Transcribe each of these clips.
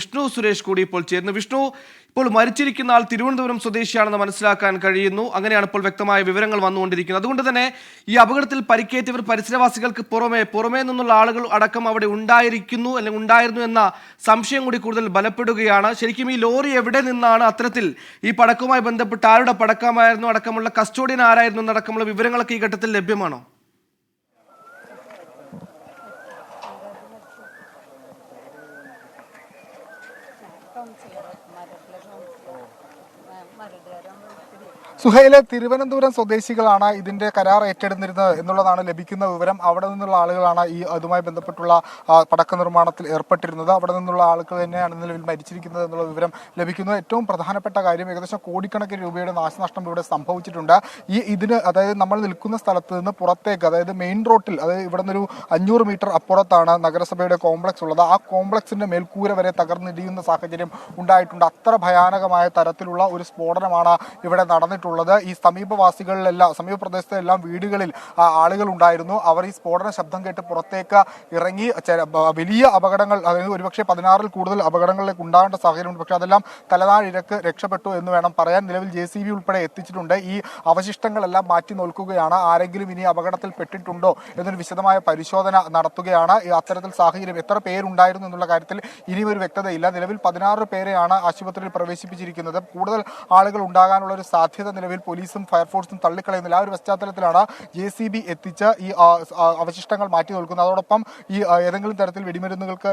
വിഷ്ണു സുരേഷ് കൂടി ഇപ്പോൾ ചേരുന്നു. വിഷ്ണു ഇപ്പോൾ മരിച്ചിരിക്കുന്ന ആൾ തിരുവനന്തപുരം സ്വദേശിയാണെന്ന് മനസ്സിലാക്കാൻ കഴിയുന്നു. അങ്ങനെയാണ് ഇപ്പോൾ വ്യക്തമായ വിവരങ്ങൾ വന്നുകൊണ്ടിരിക്കുന്നത്. അതുകൊണ്ട് തന്നെ ഈ അപകടത്തിൽ പരിക്കേറ്റവർ പരിസരവാസികൾക്ക് പുറമെ പുറമേ നിന്നുള്ള ആളുകൾ അടക്കം അവിടെ ഉണ്ടായിരിക്കുന്നു അല്ലെങ്കിൽ ഉണ്ടായിരുന്നു എന്ന സംശയം കൂടി കൂടുതൽ ബലപ്പെടുകയാണ്. ശരിക്കും ഈ ലോറി എവിടെ നിന്നാണ് അത്തരത്തിൽ ഈ പടക്കവുമായി ബന്ധപ്പെട്ട് ആരുടെ പടക്കമായിരുന്നു അടക്കമുള്ള കസ്റ്റോഡിയൻ ആരായിരുന്നു എന്നടക്കമുള്ള വിവരങ്ങളൊക്കെ ഈ ഘട്ടത്തിൽ ലഭ്യമാണോ? സുഹൈലെ തിരുവനന്തപുരം സ്വദേശികളാണ് ഇതിന്റെ കരാർ ഏറ്റെടുത്തിരുന്നത് എന്നുള്ളതാണ് ലഭിക്കുന്ന വിവരം. അവിടെ നിന്നുള്ള ആളുകളാണ് ഈ അതുമായി ബന്ധപ്പെട്ടുള്ള പടക്ക നിർമ്മാണത്തിൽ ഏർപ്പെട്ടിരുന്നത്. അവിടെ നിന്നുള്ള ആളുകൾ തന്നെയാണ് നിലവിൽ മരിച്ചിരിക്കുന്നത് എന്നുള്ള വിവരം ലഭിക്കുന്നു. ഏറ്റവും പ്രധാനപ്പെട്ട കാര്യം ഏകദേശം കോടിക്കണക്കിന് രൂപയുടെ നാശനഷ്ടം ഇവിടെ സംഭവിച്ചിട്ടുണ്ട്. ഈ ഇതിന് അതായത് നമ്മൾ നിൽക്കുന്ന സ്ഥലത്ത് നിന്ന് പുറത്തേക്ക് അതായത് മെയിൻ റോട്ടിൽ അതായത് ഇവിടെ നിന്നൊരു അഞ്ഞൂറ് മീറ്റർ അപ്പുറത്താണ് നഗരസഭയുടെ കോംപ്ലക്സ് ഉള്ളത്. ആ കോംപ്ലക്സിന്റെ മേൽക്കൂര വരെ തകർന്നിടിയുന്ന സാഹചര്യം ഉണ്ടായിട്ടുണ്ട്. അത്ര ഭയാനകമായ തരത്തിലുള്ള ഒരു സ്ഫോടനമാണ് ഇവിടെ നടന്നിട്ടുള്ളത്. ഈ സമീപവാസികളിലെല്ലാം സമീപ പ്രദേശത്തെല്ലാം വീടുകളിൽ ആളുകൾ ഉണ്ടായിരുന്നു. അവർ ഈ സ്ഫോടന ശബ്ദം കേട്ട് പുറത്തേക്ക് ഇറങ്ങി വലിയ അപകടങ്ങൾ അതായത് ഒരുപക്ഷെ പതിനാറിൽ കൂടുതൽ അപകടങ്ങളിലേക്ക് ഉണ്ടാകേണ്ട സാഹചര്യമുണ്ട്. പക്ഷേ അതെല്ലാം തലനാഴിരക്ക് രക്ഷപ്പെട്ടു എന്ന് വേണം പറയാൻ. നിലവിൽ ജെ സി ബി ഉൾപ്പെടെ എത്തിച്ചിട്ടുണ്ട്. ഈ അവശിഷ്ടങ്ങളെല്ലാം മാറ്റി നോക്കുകയാണ് ആരെങ്കിലും ഇനി അപകടത്തിൽ പെട്ടിട്ടുണ്ടോ എന്നൊരു വിശദമായ പരിശോധന നടത്തുകയാണ്. അത്തരത്തിൽ സാഹചര്യം എത്ര പേരുണ്ടായിരുന്നു എന്നുള്ള കാര്യത്തിൽ ഇനിയും ഒരു വ്യക്തതയില്ല. നിലവിൽ പതിനാറ് പേരെയാണ് ആശുപത്രിയിൽ പ്രവേശിപ്പിച്ചിരിക്കുന്നത്. കൂടുതൽ ആളുകൾ ഉണ്ടാകാനുള്ള ഒരു സാധ്യത നിലവിൽ പോലീസും ഫയർഫോഴ്സും തള്ളിക്കളയുന്നില്ല. ആ ഒരു പശ്ചാത്തലത്തിലാണ് ജെ സി ബി എത്തിച്ച് ഈ അവശിഷ്ടങ്ങൾ മാറ്റി നോക്കുന്നത് അതോടൊപ്പം ഈ ഏതെങ്കിലും തരത്തിൽ വെടിമരുന്നുകൾക്ക്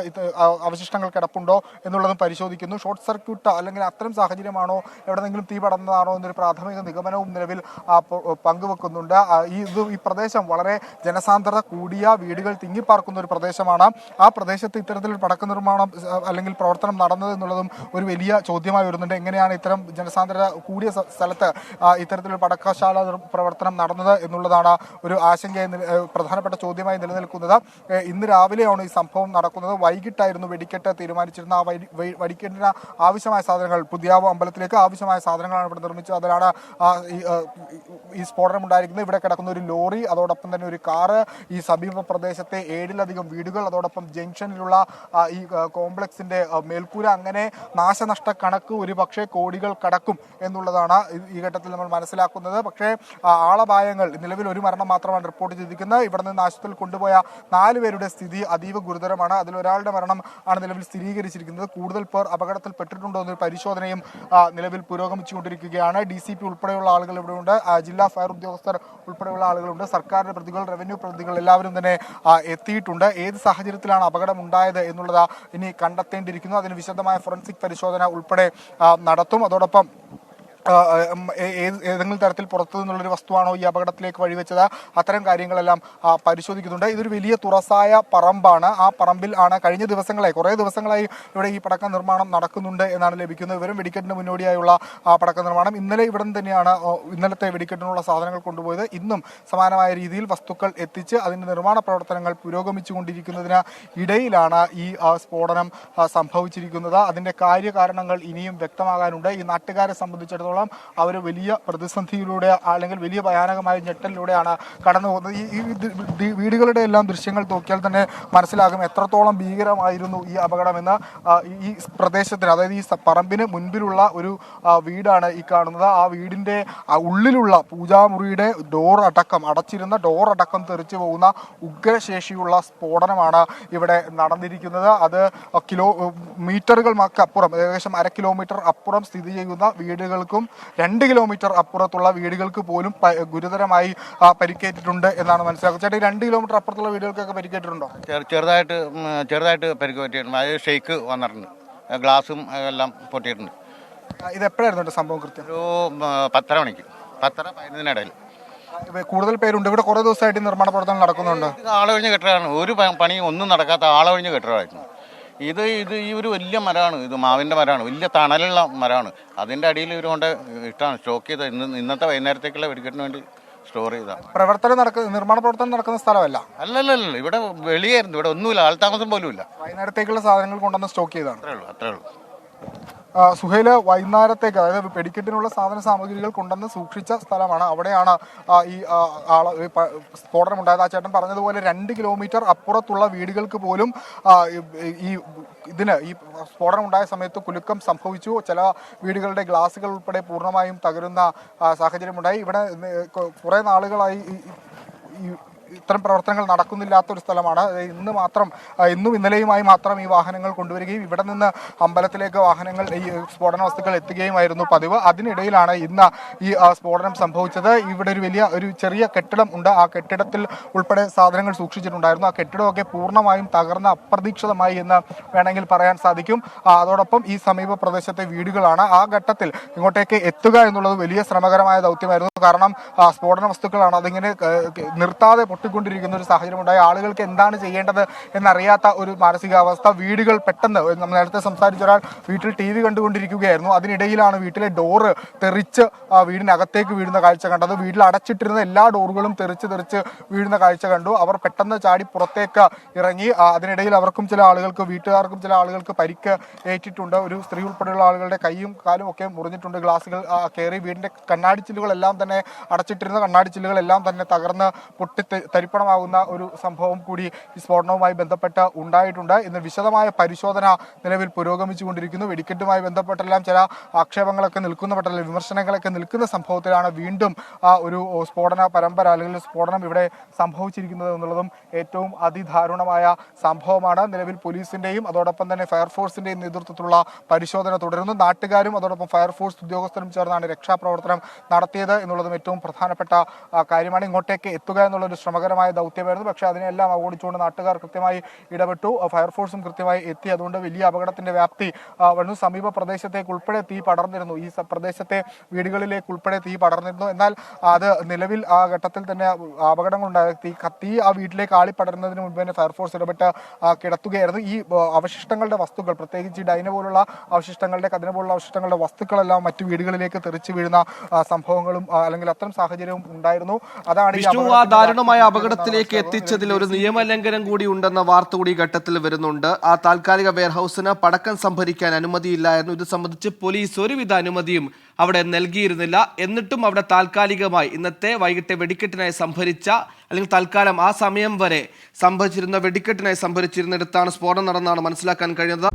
അവശിഷ്ടങ്ങൾ കിടപ്പുണ്ടോ എന്നുള്ളതും പരിശോധിക്കുന്നു. ഷോർട്ട് സർക്യൂട്ട് അല്ലെങ്കിൽ അത്തരം സാഹചര്യമാണോ എവിടെന്നെങ്കിലും തീ പടർന്നതാണോ എന്നൊരു പ്രാഥമിക നിഗമനവും നിലവിൽ പങ്കുവെക്കുന്നുണ്ട്. ഈ ഇത് ഈ പ്രദേശം വളരെ ജനസാന്ദ്രത കൂടിയ വീടുകൾ തിങ്ങിപ്പാർക്കുന്ന ഒരു പ്രദേശമാണ്. ആ പ്രദേശത്ത് ഇത്തരത്തിൽ പടക്ക നിർമ്മാണം അല്ലെങ്കിൽ പ്രവർത്തനം നടന്നത് എന്നുള്ളതും ഒരു വലിയ ചോദ്യമായി വരുന്നുണ്ട്. എങ്ങനെയാണ് ഇത്തരം ജനസാന്ദ്രത കൂടിയ സ്ഥ- സ്ഥലത്ത് ഇത്തരത്തിലൊരു പടക്കശാല പ്രവർത്തനം നടന്നത് എന്നുള്ളതാണ് ഒരു ആശങ്കയായി പ്രധാനപ്പെട്ട ചോദ്യമായി നിലനിൽക്കുന്നത്. ഇന്ന് രാവിലെയാണ് ഈ സംഭവം നടക്കുന്നത്. വൈകിട്ടായിരുന്നു വെടിക്കെട്ട് തീരുമാനിച്ചിരുന്ന ആ വെടിക്കെട്ടിന് ആവശ്യമായ സാധനങ്ങൾ പുതിയാവ് അമ്പലത്തിലേക്ക് ആവശ്യമായ സാധനങ്ങളാണ് ഇവിടെ നിർമ്മിച്ചത്. അതിലാണ് ഈ സ്ഫോടനം ഉണ്ടായിരിക്കുന്നത്. ഇവിടെ കിടക്കുന്ന ഒരു ലോറി അതോടൊപ്പം തന്നെ ഒരു കാറ് ഈ സമീപ പ്രദേശത്തെ ഏഴിലധികം വീടുകൾ അതോടൊപ്പം ജംഗ്ഷനിലുള്ള ഈ കോംപ്ലക്സിന്റെ മേൽക്കൂര. അങ്ങനെ നാശനഷ്ട കണക്ക് ഒരു പക്ഷേ കോടികൾ കടക്കും എന്നുള്ളതാണ് ഈ- ഘട്ടത്തിൽ നമ്മൾ മനസ്സിലാക്കുന്നത്. പക്ഷേ ആളപായങ്ങൾ നിലവിൽ ഒരു മരണം മാത്രമാണ് റിപ്പോർട്ട് ചെയ്തിരിക്കുന്നത്. ഇവിടെ നിന്ന് ആശുപത്രിയിൽ കൊണ്ടുപോയ നാല് പേരുടെ സ്ഥിതി അതീവ ഗുരുതരമാണ്. അതിൽ ഒരാളുടെ മരണം ആണ് നിലവിൽ സ്ഥിരീകരിച്ചിരിക്കുന്നത്. കൂടുതൽ പേർ അപകടത്തിൽ പെട്ടിട്ടുണ്ടോ എന്നൊരു പരിശോധനയും നിലവിൽ പുരോഗമിച്ചുകൊണ്ടിരിക്കുകയാണ്. ഡി സി പി ഉൾപ്പെടെയുള്ള ആളുകൾ ഇവിടെയുണ്ട് ജില്ലാ ഫയർ ഉദ്യോഗസ്ഥർ ഉൾപ്പെടെയുള്ള ആളുകളുണ്ട്. സർക്കാരിന്റെ പ്രതികൾ റവന്യൂ പ്രതികൾ എല്ലാവരും തന്നെ എത്തിയിട്ടുണ്ട്. ഏത് സാഹചര്യത്തിലാണ് അപകടം ഉണ്ടായത് എന്നുള്ളത് ഇനി കണ്ടെത്തേണ്ടിയിരിക്കുന്നു. അതിന് വിശദമായ ഫോറൻസിക് പരിശോധന ഉൾപ്പെടെ നടത്തും. അതോടൊപ്പം ഏതെങ്കിലും തരത്തിൽ പുറത്തു നിന്നുള്ളൊരു വസ്തുവാണോ ഈ അപകടത്തിലേക്ക് വഴിവെച്ചത്? അത്തരം കാര്യങ്ങളെല്ലാം പരിശോധിക്കുന്നുണ്ട്. ഇതൊരു വലിയ തുറസായ പറമ്പാണ്. ആ പറമ്പിൽ ആണ് കഴിഞ്ഞ ദിവസങ്ങളായി കുറേ ദിവസങ്ങളായി ഇവിടെ ഈ പടക്ക നിർമ്മാണം നടക്കുന്നുണ്ട് എന്നാണ് ലഭിക്കുന്നത്. വിവരം വെടിക്കെട്ടിന് മുന്നോടിയായുള്ള പടക്ക നിർമ്മാണം. ഇന്നലെ ഇവിടെ തന്നെയാണ് ഇന്നലത്തെ വെടിക്കെട്ടിനുള്ള സാധനങ്ങൾ കൊണ്ടുപോയത്. ഇന്നും സമാനമായ രീതിയിൽ വസ്തുക്കൾ എത്തിച്ച് അതിന്റെ നിർമ്മാണ പ്രവർത്തനങ്ങൾ പുരോഗമിച്ചുകൊണ്ടിരിക്കുന്നതിന് ഇടയിലാണ് ഈ സ്ഫോടനം സംഭവിച്ചിരിക്കുന്നത്. അതിന്റെ കാര്യകാരണങ്ങൾ ഇനിയും വ്യക്തമാകാനുണ്ട്. ഈ നാട്ടുകാരെ സംബന്ധിച്ചിടത്തോളം അവർ വലിയ പ്രതിസന്ധിയിലൂടെ അല്ലെങ്കിൽ വലിയ ഭയാനകമായ ഞെട്ടലിലൂടെയാണ് കടന്നു പോകുന്നത്. ഈ വീടുകളുടെ എല്ലാം ദൃശ്യങ്ങൾ നോക്കിയാൽ തന്നെ മനസ്സിലാകും എത്രത്തോളം ഭീകരമായിരുന്നു ഈ അപകടമെന്ന് ഈ പ്രദേശത്തിന് അതായത് ഈ പറമ്പിന് മുൻപിലുള്ള ഒരു വീടാണ് ഈ കാണുന്നത്. ആ വീടിന്റെ ഉള്ളിലുള്ള പൂജാമുറിയുടെ ഡോർ അടക്കം അടച്ചിരുന്ന ഡോർ അടക്കം തെറിച്ചു പോകുന്ന ഉഗ്രശേഷിയുള്ള സ്ഫോടനമാണ് ഇവിടെ നടന്നിരിക്കുന്നത്. അത് കിലോ മീറ്ററുകൾക്കപ്പുറം ഏകദേശം അര കിലോമീറ്റർ അപ്പുറം സ്ഥിതി ചെയ്യുന്ന വീടുകൾക്കും രണ്ട് കിലോമീറ്റർ അപ്പുറത്തുള്ള വീടുകൾക്ക് പോലും ഗുരുതരമായി പരിക്കേറ്റിട്ടുണ്ട് എന്നാണ് മനസ്സിലാക്കുന്നത്. ചേട്ടാ ഈ രണ്ട് കിലോമീറ്റർ അപ്പുറത്തുള്ള വീടുകൾക്കൊക്കെ പരിക്കേറ്റിട്ടുണ്ടോ? ചെറുതായിട്ട് ചെറുതായിട്ട് പരിക്ക് പറ്റിയിട്ടുണ്ട് അത് ഷെയ്ക്ക് വന്നിട്ടുണ്ട്. ഗ്ലാസും എല്ലാം പൊട്ടിയിട്ടുണ്ട്. ഇത് എപ്പോഴായിരുന്നു സംഭവം കൃത്യം? ഒരു പത്തര മണിക്ക്. പത്തര പതിനൊന്നിനിടയിൽ കൂടുതൽ പേരുണ്ട്. ഇവിടെ കുറേ ദിവസമായിട്ട് നിർമ്മാണ പ്രവർത്തനം നടക്കുന്നുണ്ട്. ആളൊഴിഞ്ഞ് കെട്ടിടമാണ്. ഒരു പണി പണിയും ഒന്നും നടക്കാത്ത ആളൊഴിഞ്ഞ കെട്ടിടമായിരുന്നു. ഇത് ഇത് ഈ ഒരു വലിയ മരമാണ്. ഇത് മാവിന്റെ മരമാണ്. വലിയ തണലുള്ള മരമാണ്. അതിന്റെ അടിയിൽ ഇവർ കൊണ്ട് ഇഷ്ടമാണ് സ്റ്റോക്ക് ചെയ്ത് ഇന്ന് ഇന്നത്തെ വൈകുന്നേരത്തേക്കുള്ള വെടിക്കെട്ടിന് വേണ്ടി സ്റ്റോർ ചെയ്താണ് പ്രവർത്തനം നടക്കുന്ന നിർമ്മാണ പ്രവർത്തനം നടക്കുന്ന സ്ഥലമല്ല. അല്ലല്ലല്ല ഇവിടെ വെളിയായിരുന്നു. ഇവിടെ ഒന്നുമില്ല. ആൾതാമസം പോലും ഇല്ല വൈകുന്നേരത്തേക്കുള്ള സാധനങ്ങൾ കൊണ്ടുവന്ന് സ്റ്റോക്ക് ചെയ്താണ് അത്രേ ഉള്ളൂ അത്രേ ഉള്ളൂ. സുഹൈൽ വൈകുന്നേരത്തേക്ക് അതായത് വെടിക്കെട്ടിനുള്ള സാധന സാമഗ്രികൾ കൊണ്ടുവന്ന് സൂക്ഷിച്ച സ്ഥലമാണ്. അവിടെയാണ് ഈ ആൾ സ്ഫോടനം ഉണ്ടായത് ആ ചേട്ടൻ പറഞ്ഞതുപോലെ രണ്ട് കിലോമീറ്റർ അപ്പുറത്തുള്ള വീടുകൾക്ക് പോലും ഈ- ഇതിന് ഈ സ്ഫോടനം ഉണ്ടായ സമയത്ത് കുലുക്കം സംഭവിച്ചു. ചില വീടുകളുടെ ഗ്ലാസുകൾ ഉൾപ്പെടെ പൂർണമായും തകരുന്ന സാഹചര്യമുണ്ടായി. ഇവിടെ കുറേ നാളുകളായി ഈ ഇത്തരം പ്രവർത്തനങ്ങൾ നടക്കുന്നില്ലാത്ത ഒരു സ്ഥലമാണ് ഇന്ന് മാത്രം ഇന്നും ഇന്നലെയുമായി മാത്രം ഈ വാഹനങ്ങൾ കൊണ്ടുവരികയും ഇവിടെ നിന്ന് അമ്പലത്തിലേക്ക് വാഹനങ്ങൾ ഈ സ്ഫോടന വസ്തുക്കൾ എത്തുകയുമായിരുന്നു പതിവ്. അതിനിടയിലാണ് ഇന്ന് ഈ സ്ഫോടനം സംഭവിച്ചത്. ഇവിടെ ഒരു വലിയ ഒരു ചെറിയ കെട്ടിടം ഉണ്ട്. ആ കെട്ടിടത്തിൽ ഉൾപ്പെടെ സാധനങ്ങൾ സൂക്ഷിച്ചിട്ടുണ്ടായിരുന്നു. ആ കെട്ടിടമൊക്കെ പൂർണമായും തകർന്ന അപ്രതീക്ഷിതമായി എന്ന് വേണമെങ്കിൽ പറയാൻ സാധിക്കും. അതോടൊപ്പം ഈ സമീപ പ്രദേശത്തെ വീടുകളാണ്. ആ ഘട്ടത്തിൽ ഇങ്ങോട്ടേക്ക് എത്തുക എന്നുള്ളത് വലിയ ശ്രമകരമായ ദൗത്യമായിരുന്നു. കാരണം സ്ഫോടന വസ്തുക്കളാണ് അതിങ്ങനെ നിർത്താതെ പൊട്ടിക്കൊണ്ടിരിക്കുന്ന ഒരു സാഹചര്യം ഉണ്ടായി ആളുകൾക്ക് എന്താണ് ചെയ്യേണ്ടത് എന്നറിയാത്ത ഒരു മാനസികാവസ്ഥ വീടുകൾ പെട്ടെന്ന് നമ്മൾ നേരത്തെ സംസാരിച്ച ഒരാൾ വീട്ടിൽ ടി വി കണ്ടുകൊണ്ടിരിക്കുകയായിരുന്നു. അതിനിടയിലാണ് വീട്ടിലെ ഡോറ് തെറിച്ച് വീടിനകത്തേക്ക് വീഴുന്ന കാഴ്ച കണ്ടത്. വീട്ടിൽ അടച്ചിട്ടിരുന്ന എല്ലാ ഡോറുകളും തെറിച്ച് തെറിച്ച് വീഴുന്ന കാഴ്ച കണ്ടു. അവർ പെട്ടെന്ന് ചാടി പുറത്തേക്ക് ഇറങ്ങി. അതിനിടയിൽ അവർക്കും ചില ആളുകൾക്ക് വീട്ടുകാർക്കും ചില ആളുകൾക്ക് പരിക്ക് ഏറ്റിട്ടുണ്ട്. ഒരു സ്ത്രീ ഉൾപ്പെടെയുള്ള ആളുകളുടെ കൈയും കാലും ഒക്കെ മുറിഞ്ഞിട്ടുണ്ട്. ഗ്ലാസുകൾ കയറി വീടിന്റെ കണ്ണാടി ചില്ലുകളെല്ലാം തന്നെ അടച്ചിട്ടിരുന്ന കണ്ണാടി ചില്ലുകളെല്ലാം തന്നെ തകർന്ന് പൊട്ടി തരിപ്പണമാകുന്ന ഒരു സംഭവം കൂടി ഈ സ്ഫോടനവുമായി ബന്ധപ്പെട്ട് ഉണ്ടായിട്ടുണ്ട്. ഇന്ന് വിശദമായ പരിശോധന നിലവിൽ പുരോഗമിച്ചുകൊണ്ടിരിക്കുന്നു. വെടിക്കെട്ടുമായി ബന്ധപ്പെട്ടെല്ലാം ചില ആക്ഷേപങ്ങളൊക്കെ നിൽക്കുന്ന. പെട്ടല്ല വിമർശനങ്ങളൊക്കെ നിൽക്കുന്ന സംഭവത്തിലാണ് വീണ്ടും ആ ഒരു സ്ഫോടന പരമ്പര അല്ലെങ്കിൽ സ്ഫോടനം ഇവിടെ സംഭവിച്ചിരിക്കുന്നത് എന്നുള്ളതും ഏറ്റവും അതിദാരുണമായ സംഭവമാണ്. നിലവിൽ പോലീസിന്റെയും അതോടൊപ്പം തന്നെ ഫയർഫോഴ്സിന്റെയും നേതൃത്വത്തിലുള്ള പരിശോധന തുടരുന്നു. നാട്ടുകാരും അതോടൊപ്പം ഫയർഫോഴ്സ് ഉദ്യോഗസ്ഥരും ചേർന്നാണ് രക്ഷാപ്രവർത്തനം നടത്തിയത് എന്നുള്ളതും ഏറ്റവും പ്രധാനപ്പെട്ട കാര്യമാണ്. ഇങ്ങോട്ടേക്ക് എത്തുക എന്നുള്ളൊരു ശ്രമകരമായ ദൗത്യമായിരുന്നു. പക്ഷേ അതിനെല്ലാം അവഗണിച്ചുകൊണ്ട് നാട്ടുകാർ കൃത്യമായി ഇടപെട്ടു. ഫയർഫോഴ്സും കൃത്യമായി എത്തി. അതുകൊണ്ട് വലിയ അപകടത്തിന്റെ വ്യാപ്തി വന്നു സമീപ പ്രദേശത്തേക്ക് ഉൾപ്പെടെ തീ പടർന്നിരുന്നു. ഈ പ്രദേശത്തെ വീടുകളിലേക്ക് ഉൾപ്പെടെ തീ പടർന്നിരുന്നു. എന്നാൽ അത് നിലവിൽ ആ ഘട്ടത്തിൽ തന്നെ അപകടങ്ങളുണ്ടായ തീ കത്തി ആ വീട്ടിലേക്ക് ആളി പടരുന്നതിന് മുൻപ് തന്നെ ഫയർഫോഴ്സ് ഇടപെട്ട് കിടത്തുകയായിരുന്നു. ഈ അവശിഷ്ടങ്ങളുടെ വസ്തുക്കൾ പ്രത്യേകിച്ച് ഡൈന പോലുള്ള അവശിഷ്ടങ്ങളുടെ കതിന പോലുള്ള അവശിഷ്ടങ്ങളുടെ വസ്തുക്കളെല്ലാം മറ്റു വീടുകളിലേക്ക് തെറിച്ചു വീഴുന്ന സംഭവങ്ങളും അല്ലെങ്കിൽ അത്തരം സാഹചര്യവും ഉണ്ടായിരുന്നു. അതാണ് ആ ദാരുണമായ അപകടത്തിലേക്ക് എത്തിച്ചതിൽ ഒരു നിയമലംഘനം കൂടി ഉണ്ടെന്ന വാർത്ത കൂടി ഘട്ടത്തിൽ വരുന്നുണ്ട്. ആ താൽക്കാലിക വെയർഹൌസിന് പടക്കം സംഭരിക്കാൻ അനുമതിയില്ലായിരുന്നു. ഇത് സംബന്ധിച്ച് പോലീസ് ഒരുവിധ അനുമതിയും അവിടെ നൽകിയിരുന്നില്ല. എന്നിട്ടും അവിടെ താൽക്കാലികമായി ഇന്നത്തെ വൈകിട്ട് വെടിക്കെട്ടിനായി സംഭരിച്ച അല്ലെങ്കിൽ തൽക്കാലം ആ സമയം വരെ സംഭരിച്ചിരുന്ന വെടിക്കെട്ടിനായി സംഭരിച്ചിരുന്നിടത്താണ് സ്ഫോടനം നടന്നാണ് മനസ്സിലാക്കാൻ കഴിയുന്നത്.